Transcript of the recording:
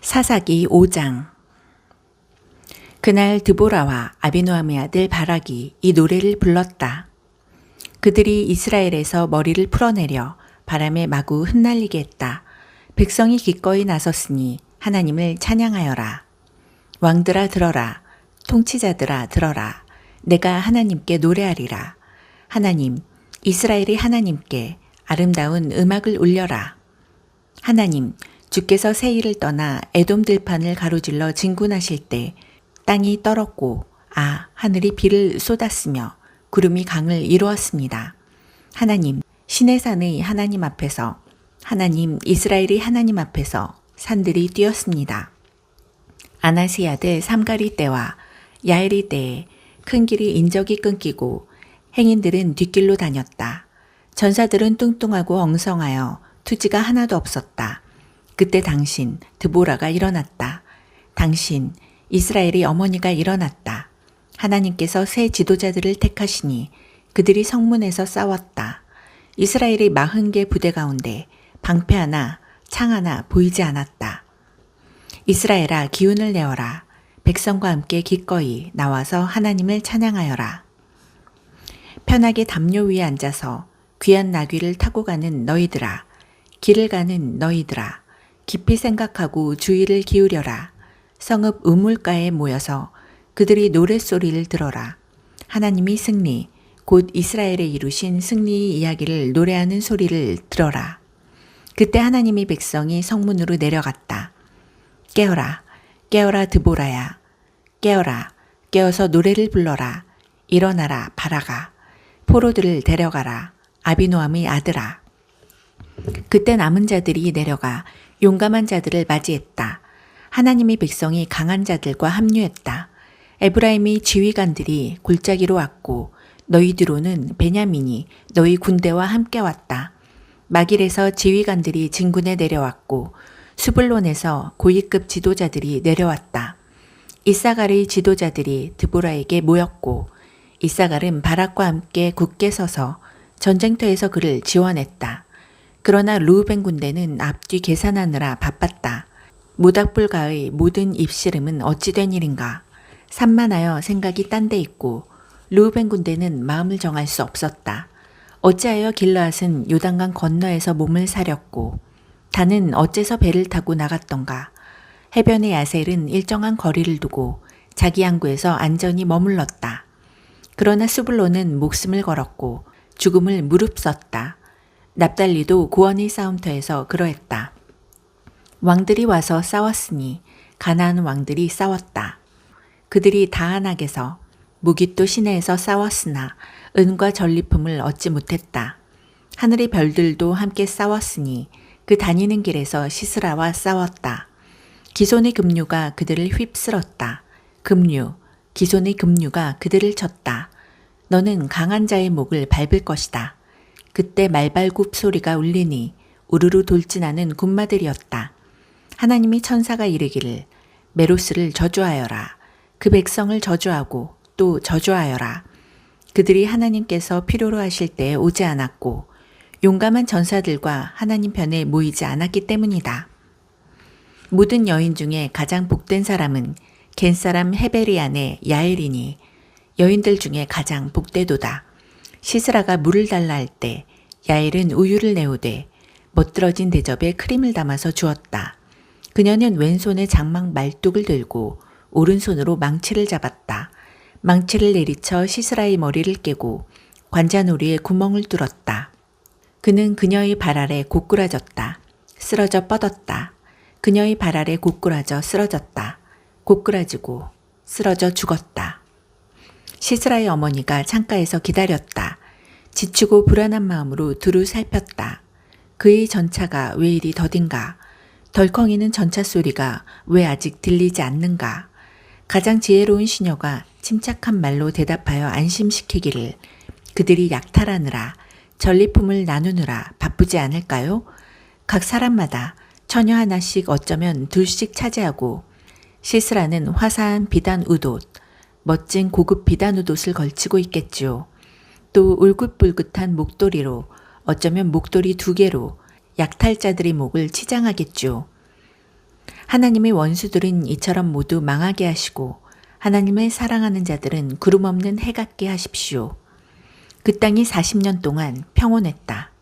사사기 5장 그날 드보라와 아비노함의 아들 바락이 이 노래를 불렀다. 그들이 이스라엘에서 머리를 풀어내려 바람에 마구 흩날리게 했다. 백성이 기꺼이 나섰으니 하나님을 찬양하여라. 왕들아 들어라. 통치자들아 들어라. 내가 하나님께 노래하리라. 하나님, 이스라엘이 하나님께 아름다운 음악을 울려라. 하나님, 주께서 세일을 떠나 에돔 들판을 가로질러 진군하실 때 땅이 떨었고 아 하늘이 비를 쏟았으며 구름이 강을 이루었습니다. 하나님 신의 산의 하나님 앞에서 하나님 이스라엘이 하나님 앞에서 산들이 뛰었습니다. 아나시 아들 삼가리 때와 야엘이 때에 큰 길이 인적이 끊기고 행인들은 뒷길로 다녔다. 전사들은 뚱뚱하고 엉성하여 투지가 하나도 없었다. 그때 당신 드보라가 일어났다. 당신 이스라엘의 어머니가 일어났다. 하나님께서 새 지도자들을 택하시니 그들이 성문에서 싸웠다. 이스라엘의 마흔 개 부대 가운데 방패 하나, 창 하나 보이지 않았다. 이스라엘아 기운을 내어라. 백성과 함께 기꺼이 나와서 하나님을 찬양하여라. 편하게 담요 위에 앉아서 귀한 나귀를 타고 가는 너희들아, 길을 가는 너희들아, 깊이 생각하고 주의를 기울여라. 성읍 우물가에 모여서 그들이 노랫소리를 들어라. 하나님이 승리, 곧 이스라엘에 이루신 승리의 이야기를 노래하는 소리를 들어라. 그때 하나님이 백성이 성문으로 내려갔다. 깨어라, 깨어라 드보라야. 깨어라, 깨어서 노래를 불러라. 일어나라, 바라가. 포로들을 데려가라. 아비노함의 아들아. 그때 남은 자들이 내려가 용감한 자들을 맞이했다. 하나님의 백성이 강한 자들과 합류했다. 에브라임의 지휘관들이 골짜기로 왔고 너희 뒤로는 베냐민이 너희 군대와 함께 왔다. 마길에서 지휘관들이 진군에 내려왔고 수블론에서 고위급 지도자들이 내려왔다. 이사갈의 지도자들이 드보라에게 모였고 이사갈은 바락과 함께 굳게 서서 전쟁터에서 그를 지원했다. 그러나 루벤 군대는 앞뒤 계산하느라 바빴다. 모닥불가의 모든 입씨름은 어찌된 일인가. 산만하여 생각이 딴 데 있고 루벤 군대는 마음을 정할 수 없었다. 어찌하여 길라앗은 요단강 건너에서 몸을 사렸고 다는 어째서 배를 타고 나갔던가. 해변의 야셀은 일정한 거리를 두고 자기 항구에서 안전히 머물렀다. 그러나 수블로는 목숨을 걸었고 죽음을 무릅썼다. 납달리도 구원의 싸움터에서 그러했다. 왕들이 와서 싸웠으니 가나안 왕들이 싸웠다. 그들이 다한악에서 무기또 시내에서 싸웠으나 은과 전리품을 얻지 못했다. 하늘의 별들도 함께 싸웠으니 그 다니는 길에서 시스라와 싸웠다. 기손의 급류가 그들을 휩쓸었다. 급류, 기손의 급류가 그들을 쳤다. 너는 강한 자의 목을 밟을 것이다. 그때 말발굽 소리가 울리니 우르르 돌진하는 군마들이었다. 하나님이 천사가 이르기를 메로스를 저주하여라. 그 백성을 저주하고 또 저주하여라. 그들이 하나님께서 필요로 하실 때에 오지 않았고 용감한 전사들과 하나님 편에 모이지 않았기 때문이다. 모든 여인 중에 가장 복된 사람은 겐 사람 헤베리안의 야엘이니 여인들 중에 가장 복되도다. 시스라가 물을 달라 할 때 야엘은 우유를 내오되 멋들어진 대접에 크림을 담아서 주었다. 그녀는 왼손에 장막 말뚝을 들고 오른손으로 망치를 잡았다. 망치를 내리쳐 시스라의 머리를 깨고 관자놀이에 구멍을 뚫었다. 그는 그녀의 발 아래 고꾸라졌다. 쓰러져 뻗었다. 그녀의 발 아래 고꾸라져 쓰러졌다. 고꾸라지고 쓰러져 죽었다. 시스라의 어머니가 창가에서 기다렸다. 지치고 불안한 마음으로 두루 살폈다. 그의 전차가 왜 이리 더딘가? 덜컹이는 전차 소리가 왜 아직 들리지 않는가? 가장 지혜로운 시녀가 침착한 말로 대답하여 안심시키기를 그들이 약탈하느라 전리품을 나누느라 바쁘지 않을까요? 각 사람마다 처녀 하나씩 어쩌면 둘씩 차지하고 시스라는 화사한 비단 우옷, 멋진 고급 비단 우옷을 걸치고 있겠지요. 또 울긋불긋한 목도리로 어쩌면 목도리 두 개로 약탈자들의 목을 치장하겠죠. 하나님의 원수들은 이처럼 모두 망하게 하시고 하나님을 사랑하는 자들은 구름 없는 해 같게 하십시오. 그 땅이 40년 동안 평온했다.